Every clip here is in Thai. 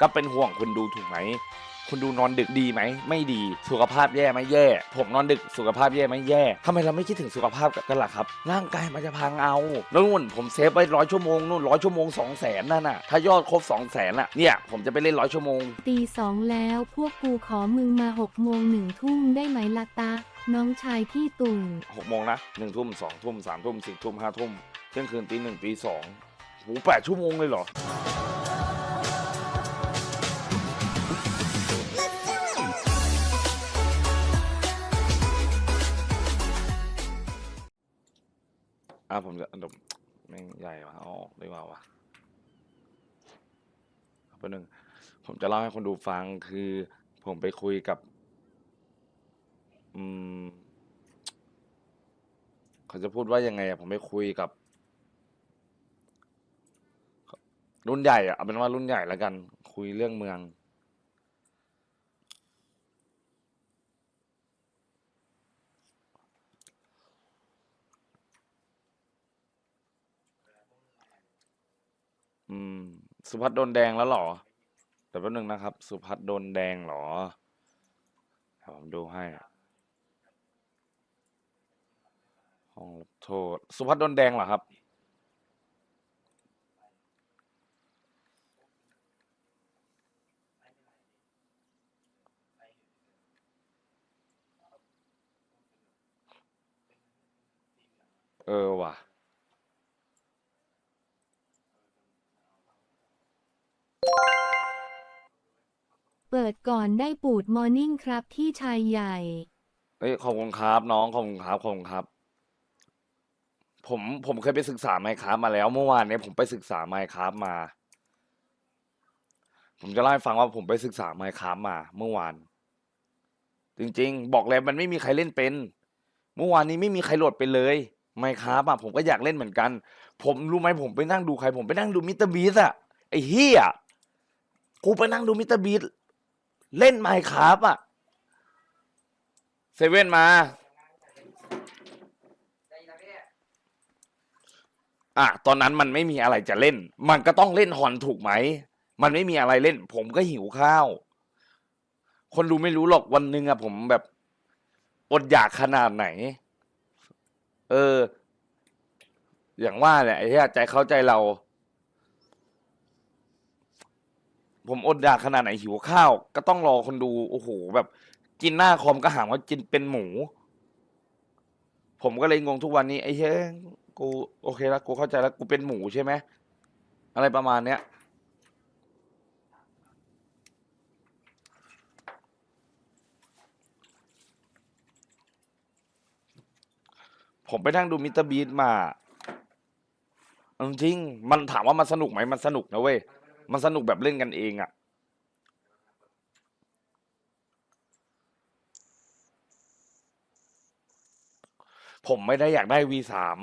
ก็เป็นห่วงคุณดูถูกไหมคุณดูนอนดึกดีไหมไม่ดี สุขภาพแย่ไหมแย่ ผมนอนดึกสุขภาพแย่ไหมแย่ทำไมเราไม่คิดถึงสุขภาพกันล่ะครับ ร่างกายมันจะพังเอาแล้วนู่นผมเซฟไว้ร้อยชั่วโมงนู่นร้อยชั่วโมงสองแสนนั่นน่ะถ้ายอดครบสองแสนอะเนี่ยผมจะไปเล่นร้อยชั่วโมง ตีสองแล้วพวกกูขอมึงมาหกโมงหนึ่งทุ่มได้ไหมละตา น้องชายพี่ตุ่งหกโมงนะหนึ่งทุ่มสองทุ่มสามทุ่มสี่ทุ่มห้าทุ่มเที่ยงคืนตีหนึ่งตีสองโหแปดชั่วโมงเลยเหรอ อะผมจะดมแม่งใหญ่ว่ะเอาออกดีกว่าวะแป๊บนึงผมจะเล่าให้คนดูฟังคือ ผมไปคุยกับ อืมเขาจะพูดว่ายังไงอะผมไปคุยกับ รุ่นใหญ่อะเอาเป็นว่ารุ่นใหญ่แล้วกัน คุยเรื่องเมือง อืม สุพัฒน์โดนแดงแล้วเหรอแต่แป๊บนึงนะครับ สุพัฒน์โดนแดงเหรอเดี๋ยวผมดูให้ห้องรับโทษ สุพัฒน์โดนแดงเหรอครับ เออว่ะ เปิดก่อนได้ปูดมอร์นิ่งครับที่ชายใหญ่ เอ้ยขอบคุณครับน้องขอบคุณครับขอบคุณครับ ผมผมเคยไปศึกษาไมค้ามาแล้วเมื่อวานเนี้ผมไปศึกษาไมค้ามา ผมจะเล่าให้ฟังว่าผมไปศึกษาไมค้ามา เมื่อวาน จริง ๆ บอกเลยมันไม่มีใครเล่นเป็น เมื่อวานนี้ไม่มีใครโหลดเป็นเลยไมค้าอะผมก็อยากเล่นเหมือนกัน ผมรู้ไหมผมไปนั่งดูใคร ผมไปนั่งดูมิสเตอร์บีสอะไอ้เฮียกูไปนั่งดูมิสเตอร์บีส เล่นไมค้าอะเซเว่นมา อะตอนนั้นมันไม่มีอะไรจะเล่น มันก็ต้องเล่นฮอนถูกไหม มันไม่มีอะไรเล่น ผมก็หิวข้าว คนดูไม่รู้หรอกวันหนึ่งอะผมแบบ อดอยากขนาดไหน เออ อย่างว่าแหละไอ้ใจเขาใจเรา ผมอดอยากขนาดไหนหิวข้าว ก็ต้องรอคนดูโอ้โหแบบ กินหน้าคอมก็หามว่ากินเป็นหมู ผมก็เลยงงทุกวันนี้ไอ้เฮ้ยกูโอเคแล้วกูเข้าใจแล้วกูเป็นหมูใช่ไหมอะไรประมาณเนี้ยผมไปนั่งดูมิสเตอร์บีทมาจริง มันถามว่ามันสนุกไหม มันสนุกนะเว้ย มันสนุกแบบเล่นกันเองอะผมไม่ได้อยากได้ V สาม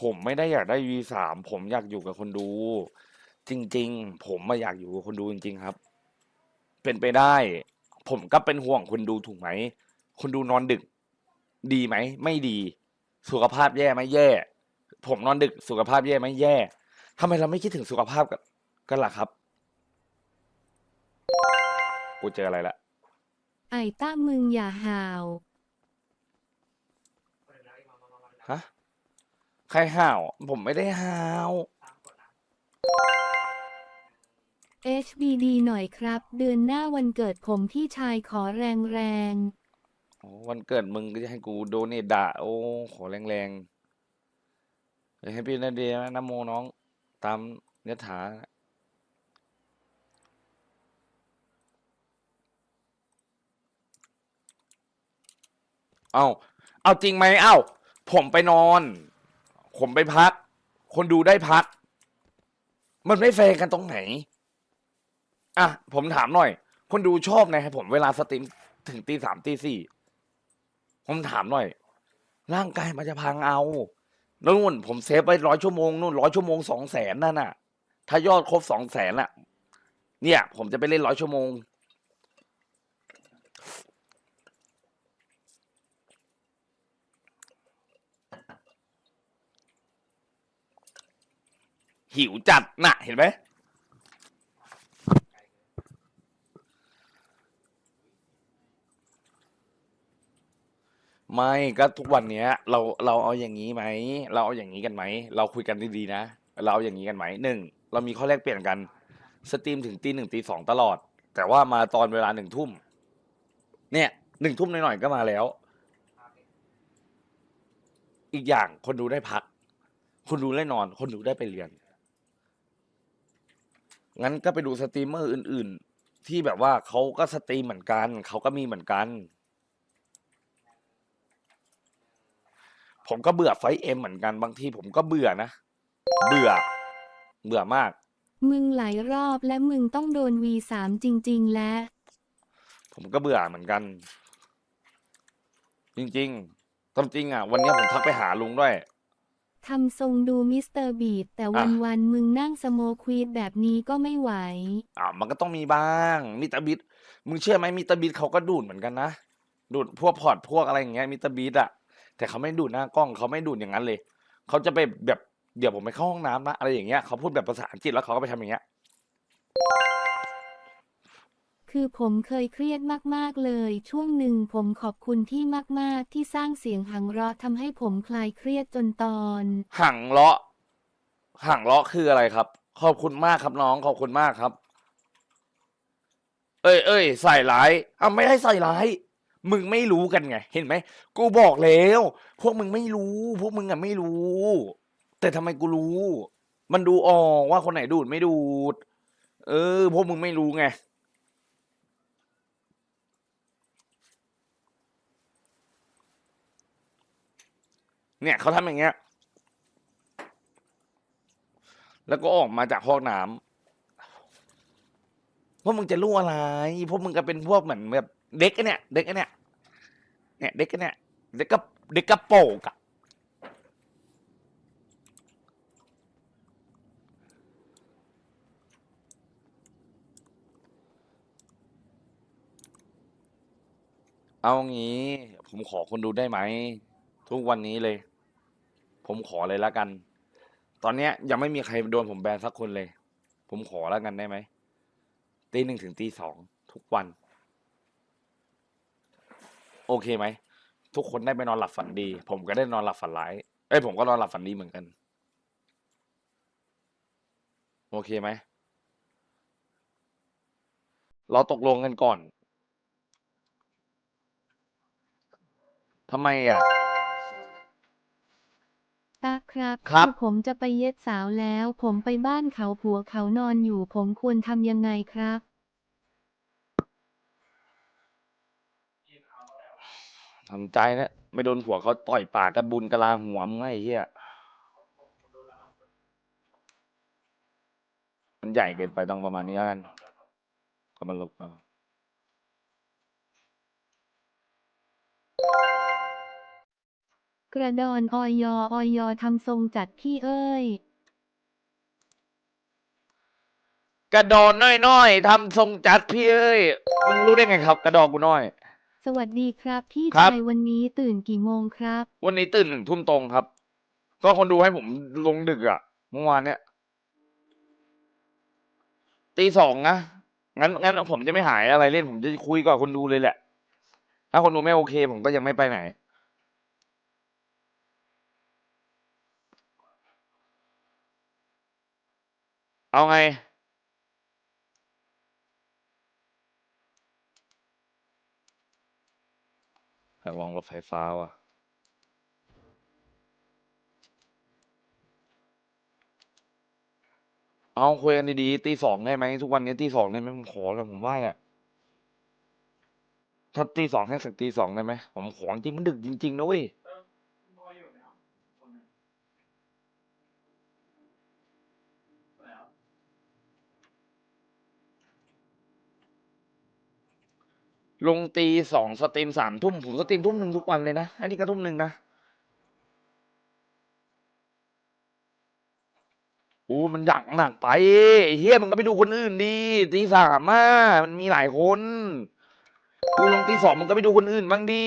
ผมไม่ได้อยากได้ V สามผมอยากอยู่กับคนดู จริง ๆ ผมมาอยากอยู่กับคนดูจริง ๆ ครับ เป็นไปได้ ผมก็เป็นห่วงคนดูถูกไหม คนดูนอนดึก ดีไหม ไม่ดี สุขภาพแย่ไหมแย่ ผมนอนดึก สุขภาพแย่ไหมแย่ทำไมเราไม่คิดถึงสุขภาพกัน กันล่ะครับกูเจออะไรละไอ้ต้ามึงอย่าห่าว ฮะใครห่าว ผมไม่ได้ห่าว HBD หน่อยครับ เดือนหน้าวันเกิดผมพี่ชายขอแรงแรงโอ้วันเกิดมึงก็จะให้กูโดเนทด่าโอ้ขอแรงๆเดี๋ยวให้พี่นาเดียนะนะโมน้อง ตามยถา เอาเอาจริงไหมเอ้า ผมไปนอน ผมไปพัก คนดูได้พัก มันไม่แฟร์กันตรงไหน อะ ผมถามหน่อย คนดูชอบไงให้ผมเวลาสตรีมถึงตีสามตีสี่ ผมถามหน่อย ร่างกายมันจะพังเอาแล้วนู่น ผมเซฟไว้ร้อยชั่วโมงนู่นร้อยชั่วโมงสองแสนนั่นน่ะ ถ้ายอดครบสองแสนอะเนี่ย ผมจะไปเล่นร้อยชั่วโมง หิวจัดน่ะ เห็นไหมไม่ก็ทุกวันเนี้ย เราเราเอาอย่างนี้ไหมเราเอาอย่างนี้กันไหมเราคุยกันดีๆนะเราเอาอย่างนี้กันไหมหนึ่งเรามีข้อแรกเปลี่ยนกัน สตรีมถึงตีหนึ่งตีสองตลอด แต่ว่ามาตอนเวลาหนึ่งทุ่มเนี่ยหนึ่งทุ่มหน่อยๆก็มาแล้ว อีกอย่างคนดูได้พัก คนดูได้นอน คนดูได้ไปเรียน งั้นก็ไปดูสตรีมเมอร์อื่น ๆ ที่แบบว่าเขาก็สตรีมเหมือนกัน เขาก็มีเหมือนกัน ผมก็เบื่อไฟเอ็มเหมือนกันบางทีผมก็เบื่อนะ เบื่อ เบื่อมาก มึงหลายรอบและมึงต้องโดน V3 จริง ๆ และผมก็เบื่อเหมือนกัน จริงๆตามจริงอะ วันนี้ผมทักไปหาลุงด้วย ทำทรงดูมิสเตอร์บีดแต่วันวันมึงนั่งสโมควีดแบบนี้ก็ไม่ไหว อ่ามันก็ต้องมีบ้างมิสเตอร์บีดมึงเชื่อไหมมิสเตอร์บีดเขาก็ดูดเหมือนกันนะ ดูดพวกพอร์ตพวกอะไรอย่างเงี้ยมิสเตอร์บีดอะแต่เขาไม่ดูดหน้ากล้องเขาไม่ดูดอย่างนั้นเลย เขาจะไปแบบเดี๋ยวผมไปเข้าห้องน้ำนะอะไรอย่างเงี้ยเขาพูดแบบภาษาอังกฤษแล้วเขาก็ไปทำอย่างเงี้ย คือผมเคยเครียดมากๆเลย ช่วงหนึ่งผมขอบคุณที่มากๆ ที่สร้างเสียงหังเราะทำให้ผมคลายเครียดจนตอนห่างเลาะห่างเลาะคืออะไรครับ ขอบคุณมากครับน้องขอบคุณมากครับ เอ้ยเอ้ยใส่ร้ายอะไม่ได้ใส่ร้าย มึงไม่รู้กันไง เห็นไหมกูบอกแล้ว พวกมึงไม่รู้ พวกมึงอะไม่รู้ แต่ทำไมกูรู้ มันดูออกว่าคนไหนดูดไม่ดูด เออ พวกมึงไม่รู้ไง เนี่ยเขาทำอย่างเงี้ย แล้วก็ออกมาจากห้องน้ำพวกมึงจะรู้อะไร พวกมึงก็เป็นพวกเหมือนแบบเด็กอ้เนี่ย เด็กอ้เนี่ย เนี่ยเด็กอ้เนี่ย เด็กกระเด็กกระโปงอะเอางี้ ผมขอคนดูได้ไหม ทุกวันนี้เลย ผมขอเลยละกัน ตอนเนี้ยยังไม่มีใครโดนผมแบนสักคนเลย ผมขอแล้วกันได้ไหมตีหนึ่งถึงตีสองทุกวัน โอเคไหม ทุกคนได้ไปนอนหลับฝันดี ผมก็ได้นอนหลับฝันร้ายเอ้ยผมก็นอนหลับฝันดีเหมือนกัน โอเคไหม เราตกลงกันก่อนทำไมอะ ตาครับครับอผมจะไปเย็ดสาวแล้ว ผมไปบ้านเขาผัวเขานอนอยู่ ผมควรทำยังไงครับ ทำใจนะ ไม่โดนผัวเขาต่อยปากกระบุญกะลาหัวมึงไงไอ้เหี้ยมันใหญ่เกินไปต้องประมาณนี้แล้วกันก็มันลบเอา กระดอนออยออยอทำทรงจัดพี่เอ้ย กระดอนน้อยๆทำทรงจัดพี่เอ้ยมึงรู้ได้ไงครับ กระดอนกูน้อย สวัสดีครับพี่ครับ ชายวันนี้ตื่นกี่โมงครับ วันนี้ตื่นหนึ่งทุ่มตรงครับ ก็คนดูให้ผมลงดึกอะเมื่อวานเนี้ยตีสองนะงั้นงั้นผมจะไม่หายอะไรเล่นผมจะคุยกับคนดูเลยแหละ ถ้าคนดูไม่โอเค ผมก็ยังไม่ไปไหน เอาไงอยากลองรถไฟฟ้าว่ะ เอาคุยกันดีๆตีสองได้ไหมทุกวันนี้ตีสองได้ไหมผมขอเลยผมว่าอะถ้าตีสองให้สักตีสองได้ไหมผมขอจริงมันดึกจริงๆนะเว้ย ลงตีสองสตรีมสามทุ่มผมสตรีมทุ่มหนึ่งทุกวันเลยนะ อันนี้ก็ทุ่มหนึ่งนะโอ้มันหนักหนักไปไอ้เฮียมึงก็ไปดูคนอื่นดีตีสามอะมันมีหลายคนกูลงตีสองมึงก็ไปดูคนอื่นบ้างดี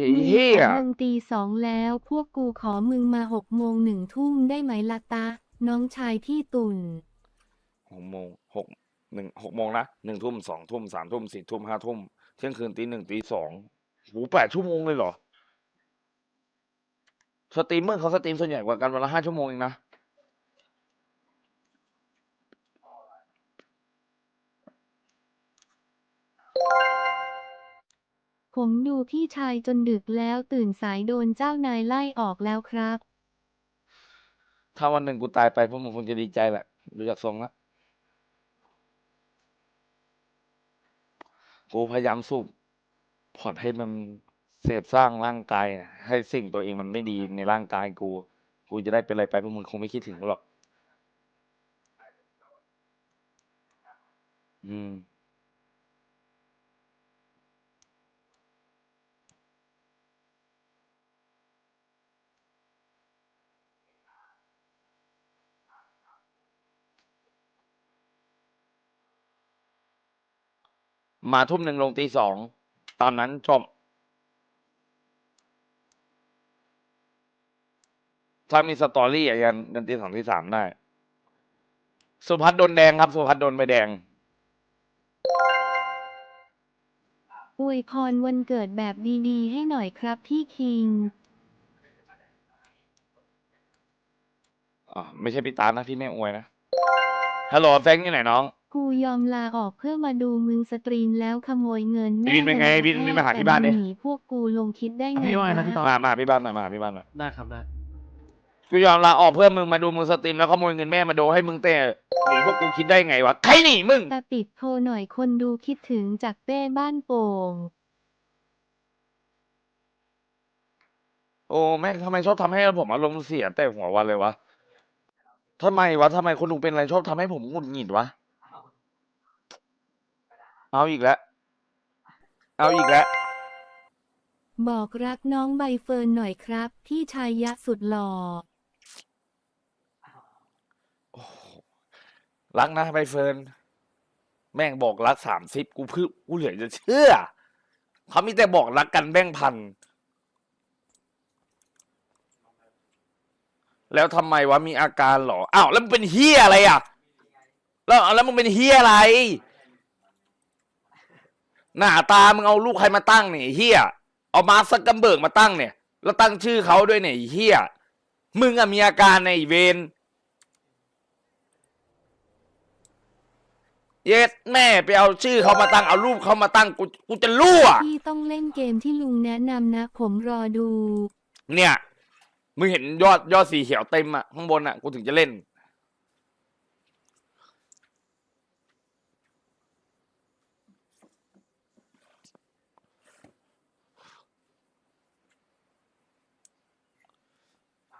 ไอ้มึงเฮียของมึงตีสองแล้ว พวกกูขอมึงมาหกโมงหนึ่งทุ่มได้ไหมละตา น้องชายที่ตุ่นหกโมงหกหนึ่งหกโมงนะหนึ่งทุ่มสองทุ่มสามทุ่มสี่ทุ่มห้าทุ่ม เที่ยงคืนตีหนึ่งตีสองหูแปดชั่วโมงเลยเหรอ สตรีมเมอร์เขาสตรีมส่วนใหญ่กว่ากันวันละห้าชั่วโมงเองนะ ผมดูพี่ชายจนดึกแล้วตื่นสายโดนเจ้านายไล่ออกแล้วครับ ถ้าวันหนึ่งกูตายไปพวกมึงคงจะดีใจแหละ ดูจากทรงละ กูพยายามสูบพอร์ตให้มันเสพสร้างร่างกายอะให้สิ่งตัวเองมันไม่ดีในร่างกายกู กูจะได้เป็นอะไรไปพวกมึงคงไม่คิดถึงกูหรอก อืม มาทุ่มหนึ่งลงตีสองตอนนั้นจบถ้ามีสตอรี่อะยันยันตีสองตีสามได้ สุพัฒน์โดนแดงครับ สุพัฒน์โดนใบแดงอวยพรวันเกิดแบบดีๆ ให้หน่อยครับพี่คิงอ๋อไม่ใช่พี่ตาลนะพี่ไม่อวยนะฮัลโหลแฟรงค์อยู่ไหนน้อง กูยอมลาออกเพื่อมาดูมึงสตรีมแล้วขโมยเงินบินเป็นไงแม่บินกระบินแทกมาหาที่บ้านดิ แต่มึงหนีพวกกูลงคิดได้ไงพี่ว่าไงนะวะพี่ต่อ มามาพี่บ้านหน่อยมาพี่บ้านหน่อยได้ครับได้กูยอมลาออกเพื่อมึงมาดูมึงสตรีมแล้วขโมยเงินแม่มาดูให้มึงเต้หนีพวกกูคิดได้ไงวะใครหนีมึง ตาปิดโทรหน่อยคนดูคิดถึงจากเต้บ้านโป่ง โอ้แม่งทำไมชอบทำให้ผมอารมณ์เสียแต่หัววันเลยวะทำไมวะทำไมคนดูเป็นอะไรชอบทำให้ผมหงุดหงิดวะ เอาอีกแล้ว เอาอีกแล้ว บอกรักน้องใบเฟิร์นหน่อยครับ พี่ชายยะสุดหล่อ รักนะใบเฟิร์น แม่งบอกรักสามสิบกูพึ่กูเหลือจะเชื่อ เขามีแต่บอกรักกันแบ่งพัน แล้วทำไมวะมีอาการเหรอ อ้าวแล้วมึงเป็นเฮียอะไรอะ แล้วแล้วมึงเป็นเฮียอะไร หน้าตามึงเอาลูกใครมาตั้งเนี่ยไอ้เฮียเอามาร์คซักกัมเบิร์กมาตั้งเนี่ย แล้วตั้งชื่อเขาด้วยเนี่ยไอ้เฮียมึงอะมีอาการในไอ้เวนเย็ดแม่ไปเอาชื่อเขามาตั้งเอารูปเขามาตั้งกูกูจะรั่ว พี่ต้องเล่นเกมที่ลุงแนะนำนะ ผมรอดู เนี่ย มึงเห็นยอดยอดสีเขียวเต็มอะข้างบนอะกูถึงจะเล่น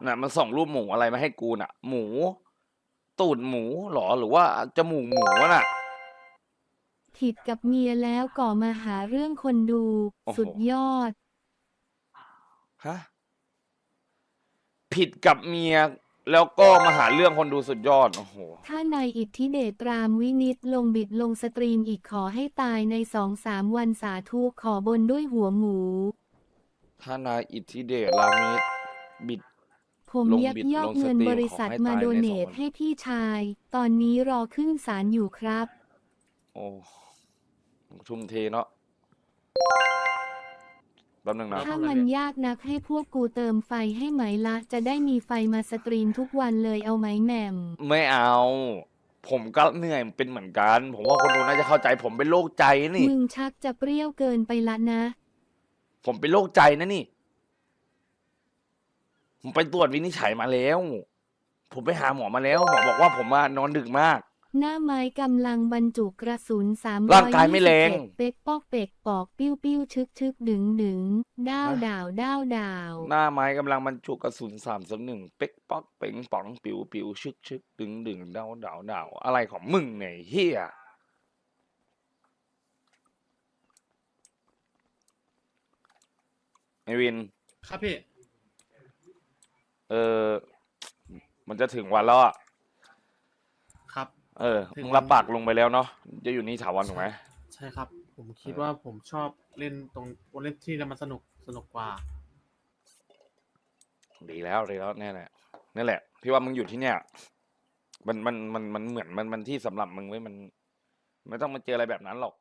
น่ะมันส่งรูปหมูอะไรมาให้กูน่ะ หมู ตูดหมูเหรอหรือว่าจมูกหมูน่ะ ผิดกับเมียแล้วก่อมาหาเรื่องคนดู โอ้โห สุดยอด ฮะผิดกับเมีย แล้วก็มาหาเรื่องคนดูสุดยอดโอ้โห ถ้านายอิทธิเดชรามวินิตลงบิดลงสตรีมอีกขอให้ตายในสองสามวันสาธุขอบนด้วยหัวหมู ถ้านายอิทธิเดชรามิตบิด ผมลงยักบิดยอกลงสตรีมเงินบริษัทขอให้มาตายในโดเนสองทวันให้พี่ชาย ตอนนี้รอขึ้นศาลอยู่ครับ โอ้ทุ่มเทเนาะแป๊บนึงนะถ้ามันยากนักให้พวกกูเติมไฟให้ไหมละจะได้มีไฟมาสตรีมทุกวันเลยเอาไหมแหม่มไม่เอา ผมก็เหนื่อยเป็นเหมือนกัน ผมว่าคนดูน่าจะเข้าใจ ผมเป็นโรคใจนี่มึงชักจะเปรี้ยวเกินไปละนะ ผมเป็นโรคใจนะนี่ ผมไปตรวจวินิจฉัยมาแล้ว ผมไปหาหมอมาแล้ว หมอบอกว่าผมอะนอนดึกมาก หน้าไม้กำลังบรรจุกระสุนสามร่างกายไม่แรง เป๊กปอกเป๊กปอกปิ้วปิ้วชึกชึกดึงดึงด้าวฮะดาวด้าวดาวหน้าไม้กำลังบรรจุกระสุนสามสหนึ่งเป๊กป๊อกเป่งป๋องปิวปิวชึกชึกดึงดึงเดาเดาเดาอะไรของมึงเนี่ยเฮียไอวิน ครับพี่ เออ มันจะถึงวันแล้วอะ ครับ เออถึงมึงรับปากลงไปแล้วเนาะ จะอยู่นี่ถาวรถูกไหม ใช่ครับ ผมคิดเออว่าผมชอบเล่นตรงเล่นที่แล้วมันสนุกสนุกกว่า ดีแล้วดีแล้วแน่แหละนี่นแหละ พี่ว่ามึงอยู่ที่เนี่ย มันมันมันมันเหมือนมันมันที่สำหรับมึงไว้ยมัน ไม่ต้องมาเจออะไรแบบนั้นหรอก